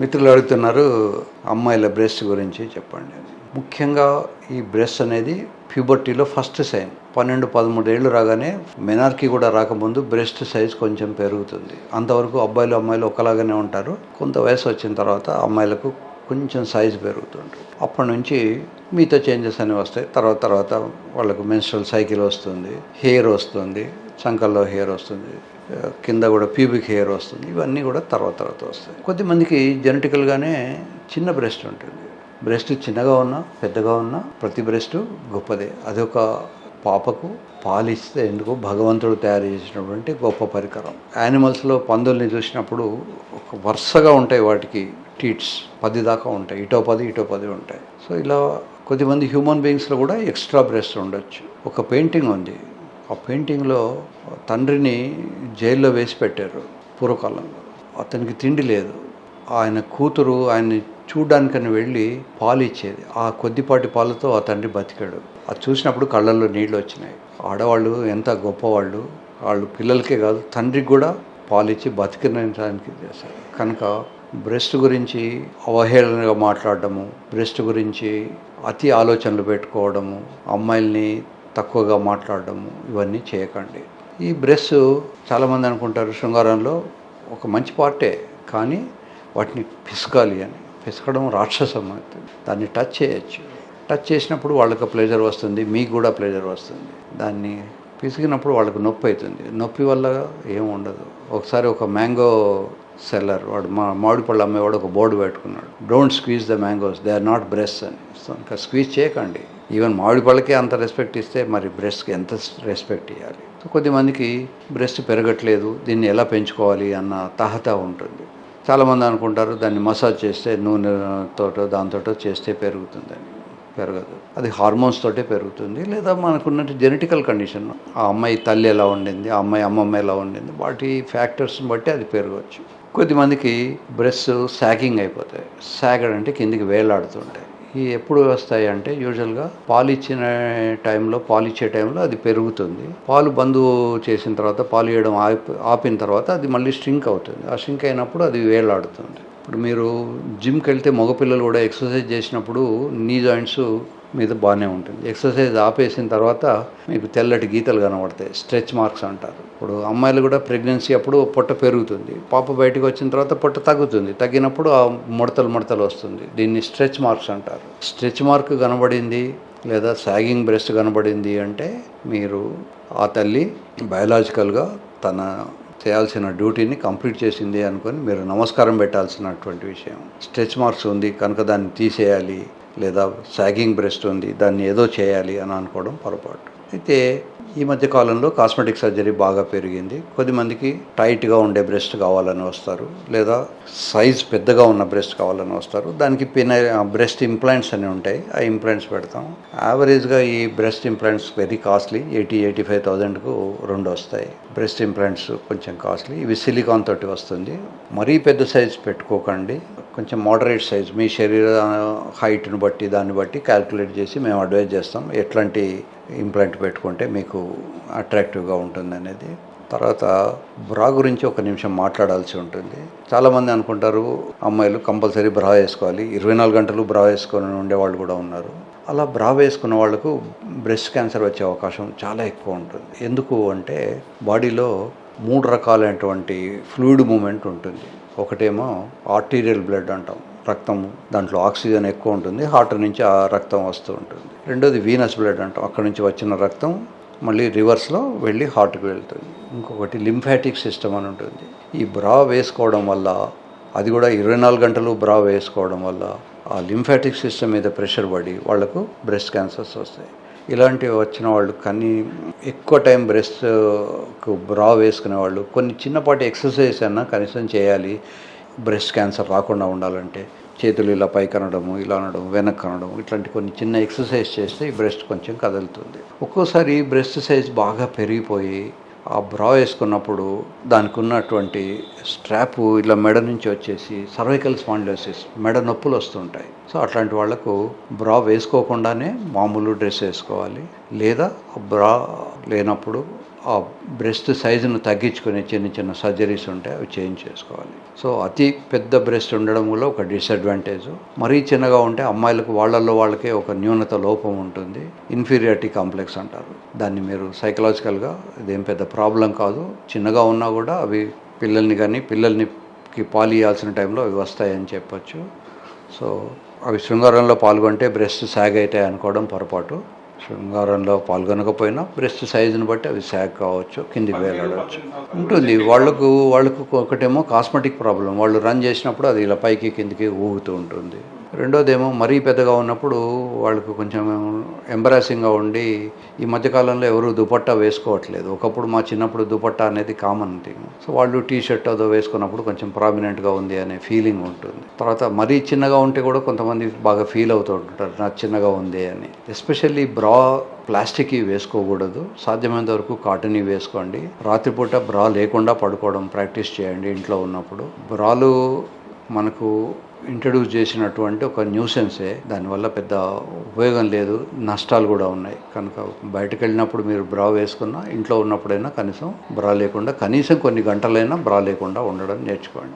మిత్రులు అడుగుతున్నారు అమ్మాయిల బ్రెస్ట్ గురించి చెప్పండి ముఖ్యంగా ఈ బ్రెస్ట్ అనేది ప్యూబర్టీలో ఫస్ట్ సైన్. పన్నెండు పదమూడు ఏళ్ళు రాగానే మెనార్కి కూడా రాకముందు బ్రెస్ట్ సైజ్ కొంచెం పెరుగుతుంది. అంతవరకు అబ్బాయిలు అమ్మాయిలు ఒకలాగానే ఉంటారు. కొంత వయసు వచ్చిన తర్వాత అమ్మాయిలకు కొంచెం సైజ్ పెరుగుతుంటుంది అప్పటి నుంచి మిగతా చేంజెస్ అనేవి వస్తాయి. తర్వాత తర్వాత వాళ్ళకు మెన్స్ట్రల్ సైకిల్ వస్తుంది హెయిర్ వస్తుంది చంకల్లో హెయిర్ వస్తుంది కింద కూడా ప్యూబిక్ హెయిర్ వస్తుంది. ఇవన్నీ కూడా తర్వాత తర్వాత వస్తాయి. కొద్దిమందికి జెనెటికల్గానే చిన్న బ్రెస్ట్ ఉంటుంది. బ్రెస్ట్ చిన్నగా ఉన్నా పెద్దగా ఉన్నా ప్రతి బ్రెస్ట్ గొప్పదే. అదొక పాపకు పాలిస్తే ఎందుకు భగవంతుడు తయారు చేసినటువంటి గొప్ప పరికరం. యానిమల్స్లో పందుల్ని చూసినప్పుడు ఒక వరుసగా ఉంటాయి వాటికి టీట్స్ పది దాకా ఉంటాయి. ఇటో పది ఇటో పది ఉంటాయి. సో ఇలా కొద్దిమంది హ్యూమన్ బీయింగ్స్లో కూడా ఎక్స్ట్రా బ్రెస్ట్ ఉండొచ్చు. ఒక పెయింటింగ్ ఉంది. ఆ పెయింటింగ్లో తండ్రిని జైల్లో వేసి పెట్టారు పూర్వకాలంలో. అతనికి తిండి లేదు. ఆయన కూతురు ఆయన్ని చూడ్డానికని వెళ్ళి పాలు ఇచ్చేది. ఆ కొద్దిపాటి పాలతో ఆ తండ్రి బతికాడు. అది చూసినప్పుడు కళ్ళల్లో నీళ్ళు వచ్చినాయి. ఆడవాళ్ళు ఎంత గొప్పవాళ్ళు. వాళ్ళు పిల్లలకే కాదు తండ్రికి కూడా పాలిచ్చి ఇచ్చి బతికినడానికి చేశారు. కనుక బ్రెస్ట్ గురించి అవహేళనగా మాట్లాడడము బ్రెస్ట్ గురించి అతి ఆలోచనలు పెట్టుకోవడము అమ్మాయిల్ని తక్కువగా మాట్లాడడము ఇవన్నీ చేయకండి. ఈ బ్రెస్ చాలామంది అనుకుంటారు శృంగారంలో ఒక మంచి పార్టే కానీ వాటిని పిసకాలి అని. పిసకడం రాక్షసం దాన్ని టచ్ చేయొచ్చు. టచ్ చేసినప్పుడు వాళ్ళకి ప్లెజర్ వస్తుంది మీకు కూడా ప్లెజర్ వస్తుంది. దాన్ని పిసికినప్పుడు వాళ్ళకి నొప్పి అవుతుంది. నొప్పి వల్ల ఏం ఉండదు. ఒకసారి ఒక మ్యాంగో సెల్లర్ వాడు మా మామిడి పళ్ళు అమ్మేవాడు ఒక బోర్డు పెట్టుకున్నాడు. Don't squeeze the mangoes they are not breasts అని. సో ఇంకా స్క్వీజ్ చేయకండి. ఈవెన్ మామిడి పళ్ళకే అంత రెస్పెక్ట్ ఇస్తే మరి బ్రెస్ట్కి ఎంత రెస్పెక్ట్ ఇవ్వాలి సో కొద్దిమందికి బ్రెస్ట్ పెరగట్లేదు దీన్ని ఎలా పెంచుకోవాలి అన్న తహత ఉంటుంది. చాలామంది అనుకుంటారు దాన్ని మసాజ్ చేస్తే నూనెతోటో దాంతోటో చేస్తే పెరుగుతుందని. పెరగదు. అది హార్మోన్స్ తోటే పెరుగుతుంది. లేదా మనకున్నట్టు జెనెటికల్ కండిషన్ ఆ అమ్మాయి తల్లి ఎలా ఉండింది ఆ అమ్మాయి అమ్మమ్మ ఎలా ఉండింది వాటి ఫ్యాక్టర్స్ని బట్టి అది పెరగవచ్చు కొద్దిమందికి బ్రెస్ సాగింగ్ అయిపోతాయి. సాగడం అంటే కిందికి వేలాడుతుంటాయి. ఇవి ఎప్పుడు వస్తాయి అంటే యూజువల్గా పాలు ఇచ్చిన టైంలో పాలు ఇచ్చే టైంలో అది పెరుగుతుంది. పాలు బంద్ చేసిన తర్వాత పాలు ఇవ్వడం ఆపి ఆపిన తర్వాత అది మళ్ళీ స్ట్రింక్ అవుతుంది. ఆ స్ట్రింక్ అయినప్పుడు అది వేలాడుతుంది. ఇప్పుడు మీరు జిమ్కి వెళ్తే మగపిల్లలు కూడా ఎక్సర్సైజ్ చేసినప్పుడు నీ జాయింట్స్ మీద బాగానే ఉంటుంది. ఎక్సర్సైజ్ ఆపేసిన తర్వాత మీకు తెల్లటి గీతలు కనబడతాయి. స్ట్రెచ్ మార్క్స్ అంటారు. ఇప్పుడు అమ్మాయిలు కూడా ప్రెగ్నెన్సీ అప్పుడు పొట్ట పెరుగుతుంది. పాప బయటకు వచ్చిన తర్వాత పొట్ట తగ్గుతుంది. తగ్గినప్పుడు ఆ ముడతలు ముడతలు వస్తుంది. దీన్ని స్ట్రెచ్ మార్క్స్ అంటారు. స్ట్రెచ్ మార్క్ కనబడింది లేదా సాగింగ్ బ్రెస్ట్ కనబడింది అంటే మీరు ఆ తల్లి బయలాజికల్గా తన చేయాల్సిన డ్యూటీని కంప్లీట్ చేసింది అనుకొని మీరు నమస్కారం పెట్టాల్సినటువంటి విషయం. స్ట్రెచ్ మార్క్స్ ఉంది. కనుక దాన్ని తీసేయాలి. లేదా సాగింగ్ బ్రెస్ట్ ఉంది దాన్ని ఏదో చేయాలి అని అనుకోవడం పొరపాటు. అయితే ఈ మధ్య కాలంలో కాస్మెటిక్ సర్జరీ బాగా పెరిగింది. కొద్దిమందికి టైట్గా ఉండే బ్రెస్ట్ కావాలని వస్తారు లేదా సైజ్ పెద్దగా ఉన్న బ్రెస్ట్ కావాలని వస్తారు. దానికి పిన బ్రెస్ట్ ఇంప్లాంట్స్ అని ఉంటాయి ఆ ఇంప్లాంట్స్ పెడతాం. యావరేజ్గా ఈ breast implants very costly eighty eighty five థౌజండ్కు రెండు వస్తాయి. బ్రెస్ట్ ఇంప్లాంట్స్ కొంచెం కాస్ట్లీ ఇవి సిలికాన్ తోటి వస్తుంది. మరీ పెద్ద సైజ్ పెట్టుకోకండి. కొంచెం మోడరేట్ సైజ్ మీ శరీర హైట్ను బట్టి దాన్ని బట్టి క్యాల్కులేట్ చేసి మేము అడ్వైజ్ చేస్తాం ఎట్లాంటి ఇంప్లాంట్ పెట్టుకుంటే మీకు అట్రాక్టివ్గా ఉంటుంది అనేది. తర్వాత బ్రా గురించి ఒక నిమిషం మాట్లాడాల్సి ఉంటుంది. చాలామంది అనుకుంటారు అమ్మాయిలు కంపల్సరీ బ్రా వేసుకోవాలి. ఇరవై నాలుగు గంటలు బ్రా వేసుకొని ఉండేవాళ్ళు కూడా ఉన్నారు. అలా బ్రా వేసుకున్న వాళ్ళకు బ్రెస్ట్ క్యాన్సర్ వచ్చే అవకాశం చాలా ఎక్కువ ఉంటుంది. ఎందుకు అంటే బాడీలో మూడు రకాలైనటువంటి ఫ్లూయిడ్ మూమెంట్ ఉంటుంది. ఒకటేమో ఆర్టీరియల్ బ్లడ్ అంటాం. రక్తం దాంట్లో ఆక్సిజన్ ఎక్కువ ఉంటుంది. హార్ట్ నుంచి ఆ రక్తం వస్తూ ఉంటుంది. రెండోది వీనస్ బ్లడ్ అంటాం. అక్కడ నుంచి వచ్చిన రక్తం మళ్ళీ రివర్స్లో వెళ్ళి హార్ట్కి వెళ్తుంది. ఇంకొకటి లింఫాటిక్ సిస్టమ్ అని ఉంటుంది. ఈ బ్రా వేసుకోవడం వల్ల అది కూడా ఇరవై నాలుగు గంటలు బ్రా వేసుకోవడం వల్ల ఆ లింఫాటిక్ సిస్టమ్ మీద ప్రెషర్ పడి వాళ్ళకు బ్రెస్ట్ క్యాన్సర్స్ వస్తాయి. ఇలాంటివి వచ్చిన వాళ్ళు కానీ ఎక్కువ టైం బ్రెస్ట్కు బ్రా వేసుకునే వాళ్ళు కొన్ని చిన్నపాటి ఎక్సర్సైజ్ అన్నా కనీసం చేయాలి. బ్రెస్ట్ క్యాన్సర్ రాకుండా ఉండాలంటే చేతులు ఇలా పైకి అనడము ఇలా అనడం వెనక్కి అనడం ఇట్లాంటి కొన్ని చిన్న ఎక్సర్సైజ్ చేస్తే ఈ బ్రెస్ట్ కొంచెం కదులుతుంది. ఒక్కోసారి బ్రెస్ట్ సైజ్ బాగా పెరిగిపోయి ఆ బ్రా వేసుకున్నప్పుడు దానికి ఉన్నటువంటి స్ట్రాప్ ఇలా మెడ నుంచి వచ్చేసి సర్వైకల్ స్పాండిలోసిస్ మెడ నొప్పులు వస్తుంటాయి. సో అట్లాంటి వాళ్ళకు బ్రా వేసుకోకుండానే మామూలు డ్రెస్ వేసుకోవాలి. లేదా బ్రా లేనప్పుడు ఆ బ్రెస్ట్ సైజును తగ్గించుకునే చిన్న చిన్న సర్జరీస్ ఉంటాయి అవి చేంజ్ చేసుకోవాలి. సో అతి పెద్ద బ్రెస్ట్ ఉండడం వల్ల ఒక డిసడ్వాంటేజ్. మరీ చిన్నగా ఉంటే అమ్మాయిలకు వాళ్ళల్లో వాళ్ళకే ఒక న్యూనత లోపం ఉంటుంది. ఇన్ఫీరియారిటీ కాంప్లెక్స్ అంటారు. దాన్ని మీరు సైకలాజికల్గా ఇదేం పెద్ద ప్రాబ్లం కాదు. చిన్నగా ఉన్నా కూడా అవి పిల్లల్ని కానీ పిల్లల్నికి పాలు ఇవ్వాల్సిన టైంలో అవి వస్తాయని చెప్పొచ్చు. సో అవి శృంగారంలో పాల్గొంటే బ్రెస్ట్ సాగ్ అవుతాయి అనుకోవడం పొరపాటు. శృంగారంలో పాల్గొనకపోయినా బ్రెస్ట్ సైజుని బట్టి అవి శాక్ కావచ్చు కిందికి వేలాడవచ్చు ఉంటుంది. వాళ్ళకు వాళ్ళకు ఒకటేమో కాస్మెటిక్ ప్రాబ్లం. వాళ్ళు రన్ చేసినప్పుడు అది ఇలా పైకి కిందికి ఊగుతూ ఉంటుంది. రెండోదేమో మరీ పెద్దగా ఉన్నప్పుడు వాళ్ళకు కొంచెం ఎంబరాసింగ్గా ఉండి ఈ మధ్యకాలంలో ఎవరు దుపట్టా వేసుకోవట్లేదు. ఒకప్పుడు మా చిన్నప్పుడు దుపట్టా అనేది కామన్ థింగ్ సో వాళ్ళు టీ షర్ట్ అదో వేసుకున్నప్పుడు కొంచెం ప్రామినెంట్గా ఉంది అనే ఫీలింగ్ ఉంటుంది. తర్వాత మరీ చిన్నగా ఉంటే కూడా కొంతమంది బాగా ఫీల్ అవుతూ ఉంటారు నాకు చిన్నగా ఉంది అని. ఎస్పెషల్లీ బ్రా ప్లాస్టిక్ వేసుకోకూడదు. సాధ్యమైనంత వరకు కాటన్ వేసుకోండి. రాత్రిపూట బ్రా లేకుండా పడుకోవడం ప్రాక్టీస్ చేయండి ఇంట్లో ఉన్నప్పుడు. బ్రాలు మనకు ఇంట్రడ్యూస్ చేసినటువంటి ఒక న్యూసెన్సే దానివల్ల పెద్ద ఉపయోగం లేదు. నష్టాలు కూడా ఉన్నాయి. కనుక బయటకు వెళ్ళినప్పుడు మీరు బ్రా వేసుకున్నా ఇంట్లో ఉన్నప్పుడైనా కనీసం బ్రా లేకుండా కనీసం కొన్ని గంటలైనా బ్రా లేకుండా ఉండడం నేర్చుకోండి.